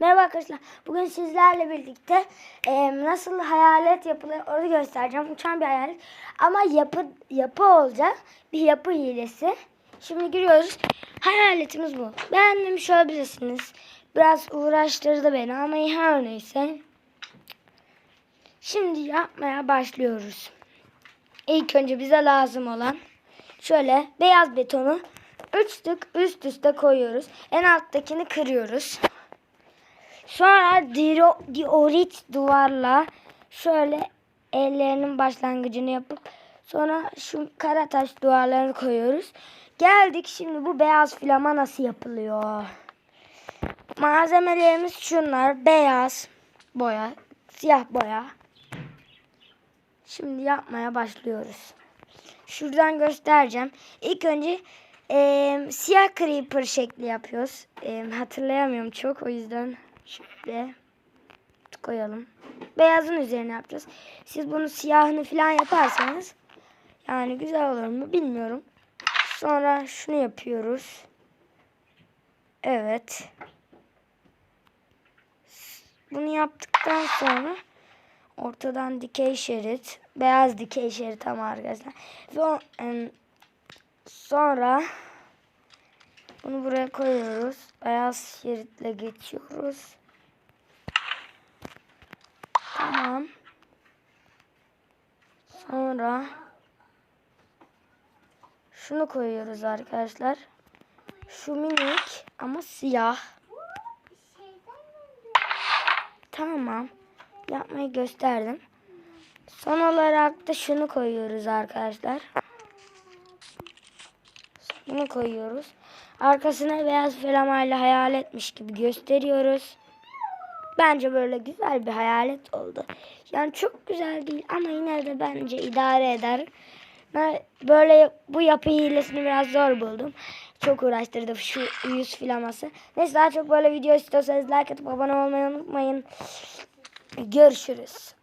Merhaba arkadaşlar. Bugün sizlerle birlikte e, nasıl hayalet yapılır onu göstereceğim. Uçan bir hayalet. Ama yapı yapı olacak. Bir yapı hilesi. Şimdi giriyoruz. Hayaletimiz bu. Beğenmemiş olabilirsiniz. Biraz uğraştırdı beni ama her neyse. Şimdi yapmaya başlıyoruz. İlk önce bize lazım olan şöyle beyaz betonu 3 tık üst üste koyuyoruz. En alttakini kırıyoruz. Sonra diorit duvarla şöyle ellerinin başlangıcını yapıp sonra şu kara taş duvarlarını koyuyoruz. Geldik şimdi bu beyaz flama nasıl yapılıyor. Malzemelerimiz şunlar. Beyaz boya, siyah boya. Şimdi yapmaya başlıyoruz. Şuradan göstereceğim. İlk önce eee, siyah creeper şekli yapıyoruz. Eee, hatırlayamıyorum çok o yüzden şöyle koyalım. Beyazın üzerine yapacağız. Siz bunu siyahını falan yaparsanız yani güzel olur mu bilmiyorum. Sonra şunu yapıyoruz. Evet. Bunu yaptıktan sonra ortadan dikey şerit, beyaz dikey şerit ama arkadaşlar. Ve sonra bunu buraya koyuyoruz. Beyaz şeritle geçiyoruz. Tamam. Sonra şunu koyuyoruz arkadaşlar. Şu minik ama siyah. Tamam. Yapmayı gösterdim. Son olarak da şunu koyuyoruz arkadaşlar. Bunu koyuyoruz. Arkasına beyaz flamayla hayal etmiş gibi gösteriyoruz. Bence böyle güzel bir hayalet oldu. Yani çok güzel değil ama yine de bence idare eder. Ben Böyle bu yapı hilesini biraz zor buldum. Çok uğraştırdı şu yüz flaması. Neyse daha çok böyle video istiyorsanız like atıp abone olmayı unutmayın. Görüşürüz.